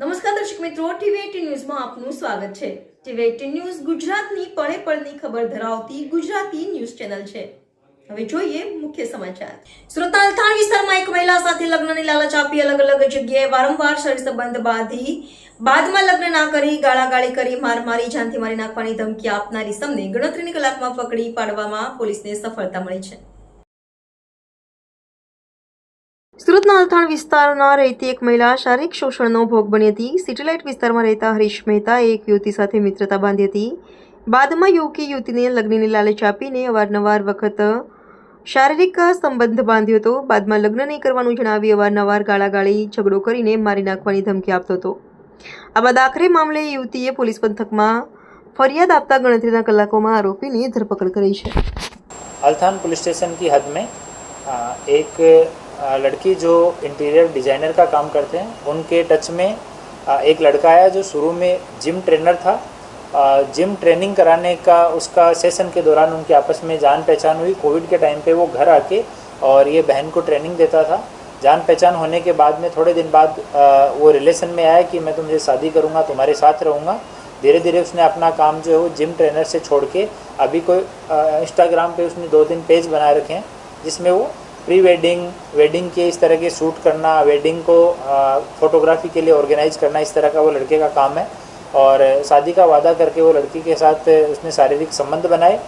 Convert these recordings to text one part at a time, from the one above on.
નમસ્કાર દર્શક મિત્રો ટીવી ન્યૂઝમાં આપનું સ્વાગત છે. ટીવી એટીન ન્યૂઝ ગુજરાતની પળે પળની ખબર ધરાવતી ગુજરાતી ન્યૂઝ ચેનલ છે. હવે જોઈએ મુખ્ય સમાચાર. સુરતના અલથાણ વિસ્તારમાં એક મહિલા સાથે લગ્નની લાલચ આપી અલગ અલગ જગ્યાએ વારંવાર શરીર સંબંધ બાંધી, બાદમાં લગ્ન ના કરી, ગાળાગાળી કરી માર મારી જાનથી મારી નાખવાની ધમકી આપનારી સમને ગણતરીની કલાકમાં પકડી પાડવામાં પોલીસને સફળતા મળી છે. સુરતના અલથાણ વિસ્તારના રહેતી એક મહિલા શારીરિક શોષણનો ભોગ બની હતી સિટીલાઇટ વિસ્તારમાં રહેતા હરીશ મહેતાએ એક યુવતી સાથે મિત્રતા બાંધી હતી બાદમાં યુવકે યુવતીને લગ્નની લાલચ આપીને અવારનવાર વખત શારીરિક સંબંધ બાંધ્યો હતો બાદમાં લગ્ન નહીં કરવાનું જણાવી અવારનવાર ગાળાગાળી ઝઘડો કરીને મારી નાખવાની ધમકી આપતો હતો આ બાદ આખરે મામલે યુવતીએ પોલીસ પંથકમાં ફરિયાદ આપતા ગણતરીના કલાકોમાં આરોપીની ધરપકડ કરી છે अल्थान पुलिस स्टेशन की हद में अ, एक अ, लड़की जो इंटीरियर डिज़ाइनर का काम करते हैं, उनके टच में एक लड़का आया जो शुरू में जिम ट्रेनर था। जिम ट्रेनिंग कराने का, उसका सेशन के दौरान उनके आपस में जान पहचान हुई। कोविड के टाइम पे वो घर आके और ये बहन को ट्रेनिंग देता था। जान पहचान होने के बाद में, थोड़े दिन बाद वो रिलेशन में आया कि मैं तुमसे शादी करूँगा, तुम्हारे साथ रहूँगा। धीरे धीरे उसने अपना काम जो है, वो जिम ट्रेनर से छोड़ के, अभी कोई इंस्टाग्राम पे उसने दो तीन पेज बनाए रखे हैं, जिसमें वो प्री वेडिंग वेडिंग के इस तरह के शूट करना वेडिंग को फोटोग्राफी के लिए ऑर्गेनाइज करना, इस तरह का वो लड़के का काम है। और शादी का वादा करके वो लड़की के साथ उसने शारीरिक संबंध बनाए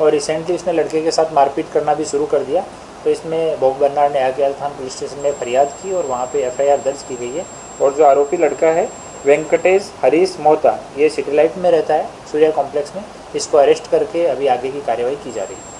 और रिसेंटली उसने लड़के के साथ मारपीट करना भी शुरू कर दिया। तो इसमें भोग बन्नार ने आगे अल्थान पुलिस स्टेशन में फरियाद की और वहाँ पे एफआईआर दर्ज की गई है। और जो आरोपी लड़का है, वेंकटेश हरीश मोहता, ये सिटी में रहता है, सूर्या कॉम्प्लेक्स में। इसको अरेस्ट करके अभी आगे की कार्यवाही की जा रही है।